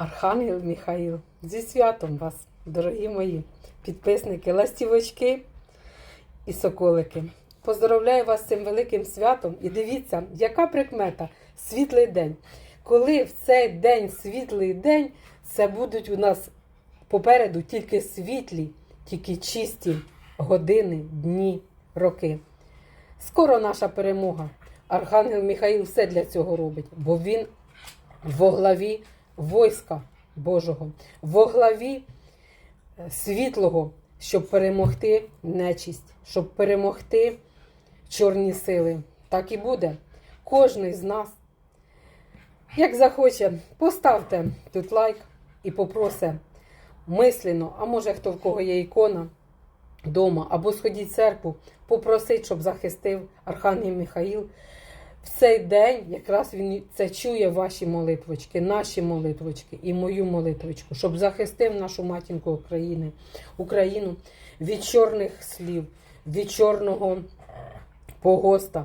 Архангел Михаїл, зі святом вас, дорогі мої підписники, ластівочки і соколики. Поздоровляю вас з цим великим святом і дивіться, яка прикмета світлий день. Коли в цей день світлий день, це будуть у нас попереду тільки світлі, тільки чисті години, дні, роки. Скоро наша перемога. Архангел Михаїл все для цього робить, бо він во главі войска Божого, во главі е, світлого, щоб перемогти нечість, щоб перемогти чорні сили. Так і буде. Кожний з нас, як захоче, поставте тут лайк і попросе мислено, а може хто в кого є ікона вдома, або сходіть в церкву, попросить, щоб захистив Архангел Михаїл. В цей день якраз він це чує ваші молитвочки, наші молитвочки і мою молитвочку, щоб захистив нашу матінку України, Україну від чорних слів, від чорного погоста,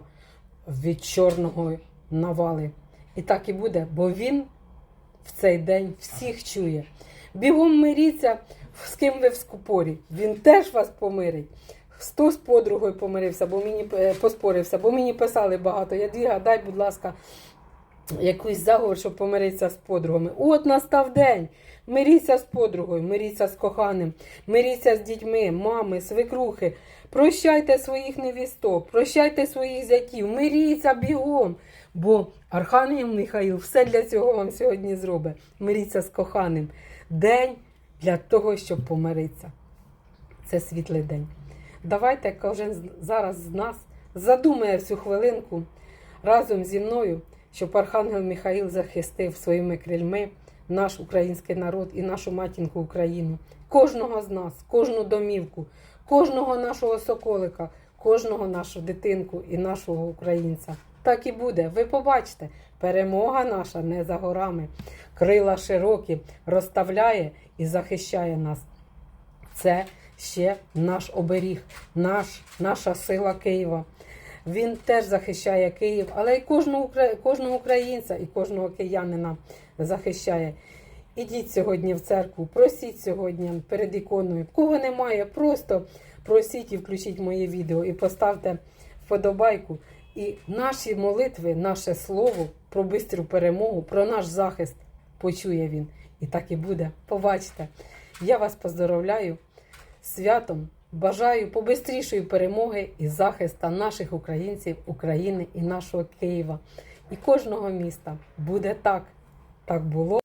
від чорного навали. І так і буде, бо він в цей день всіх чує. Бігом миріться, з ким ви в скупорі. Він теж вас помирить. Хто з подругою помирився, бо мені е, поспорився, бо мені писали багато. Ядвіга, дай, будь ласка, якийсь заговор, щоб помиритися з подругами. От настав день. Миріться з подругою, миріться з коханим, миріться з дітьми, мами, свекрухи. Прощайте своїх невісток, прощайте своїх зятів, миріться бігом. Бо Архангел Михаїл все для цього вам сьогодні зробить. Миріться з коханим. День для того, щоб помиритися. Це світлий день. Давайте кожен зараз з нас задумає всю хвилинку разом зі мною, щоб Архангел Михаїл захистив своїми крильми наш український народ і нашу матінку Україну. Кожного з нас, кожну домівку, кожного нашого соколика, кожного нашу дитинку і нашого українця. Так і буде. Ви побачите, перемога наша не за горами. Крила широкі розставляє і захищає нас. Це ще наш оберіг, наш, наша сила Києва. Він теж захищає Київ, але й кожного, кожного українця і кожного киянина захищає. Ідіть сьогодні в церкву, просіть сьогодні перед іконою. Кого немає, просто просіть і включіть моє відео і поставте вподобайку. І наші молитви, наше слово про бистру перемогу, про наш захист почує він. І так і буде. Побачите. Я вас поздоровляю святом. Бажаю побистрішої перемоги і захиста наших українців, України і нашого Києва і кожного міста. Буде так. Так було.